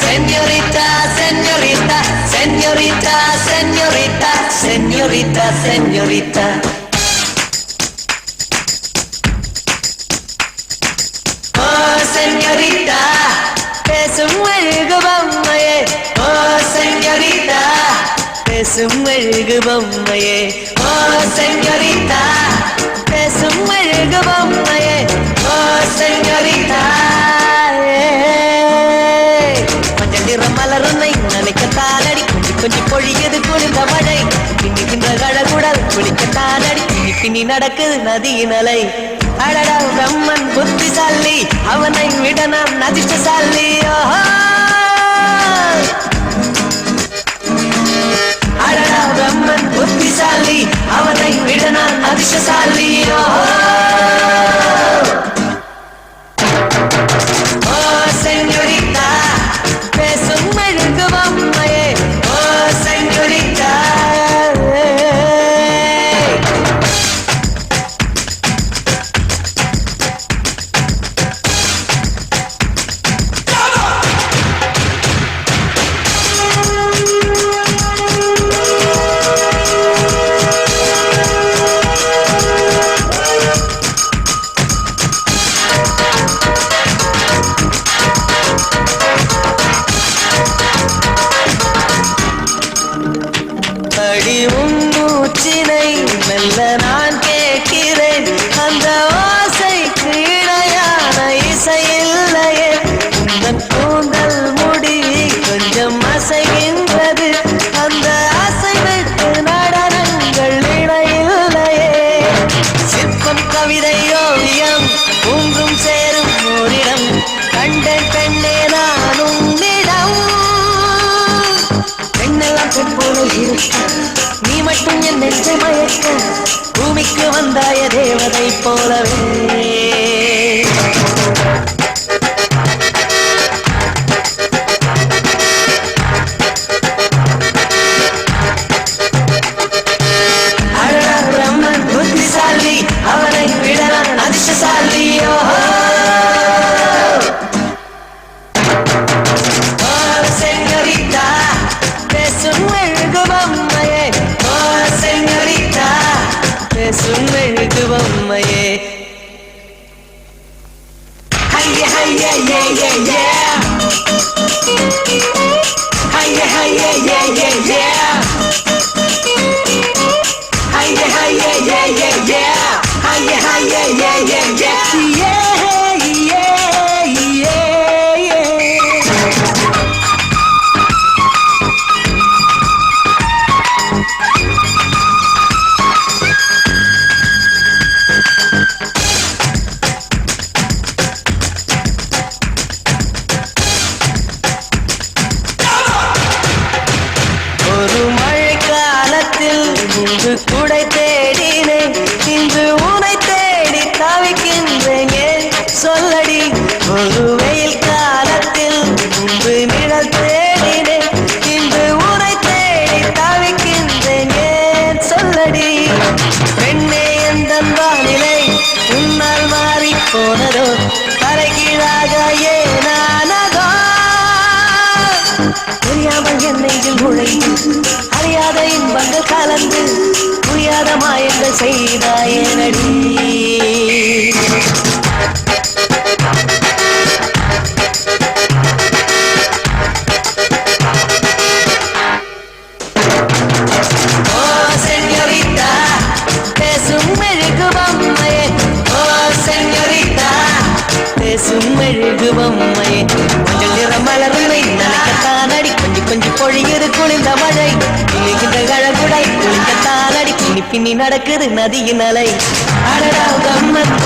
señorita, señorita, señorita, señorita, señorita, señorita, señorita. Oh, señorita, es un algo bombaye. Oh, señorita, es un algo bombaye. Oh, señorita, es un கொஞ்சி பொழியது குளிர்ந்த மழை. பின்னுகின்ற கழகுடல் குளிக்கத்தானடி. பின்னி பின்னி நடக்குது நதியின் அலை. அழடா பிரம்மன் புத்திசாலி அவனை விட நான் அதிர்ஷ்டசாலி. என்ன நான் கேட்கிறேன். அந்த ஓசை கீழையான இசை இல்லையே. உந்தன் கூந்தல் முடி கொஞ்சம் அசைகின்றது. அந்த அசைவுக்கு நடனங்கள் இணையில்லையே சிற்பம் கவிதை பெண்ணெல்லாம் போல இருக்க. நீ மட்டும் என் நெஞ்ச மயக்க. பூமிக்கு வந்தாய தேவதை போலவே. மெழுகு பொம்மையே ஹைய ஹைய ஏ ஏ ஏ முன்பு குடை தேடினேன் இன்று உனை தேடி தவிக்கின்றேன். சொல்லடி ஒரு வெயில் காலத்தில் முன்பு நிழல் தேடினேன் இன்று உனை தேடி தவிக்கின்றேன். ஏன் சொல்லடி பெண்ணே எந்த வானிலை உன்னால் மாறி போனதோ தலைகீழாக ஏனானதோ? புரியாமல் என் நெஞ்சில் நுழைந்து அறியாத இன்பங்கள் கலந்து புரியாத செய்தாயனடி ஓ செஞ்சரிதா மெழுகு பொம்மையே. ஓ செஞ்சரிதா பேசும் மெழுகு பொம்மையே. கொஞ்சம் நிற கொஞ்சி கொஞ்சி பொழியுது குளிர்ந்த மழை. பின்னி நடக்குது நதியின் அலை. அடடா கம்மத்து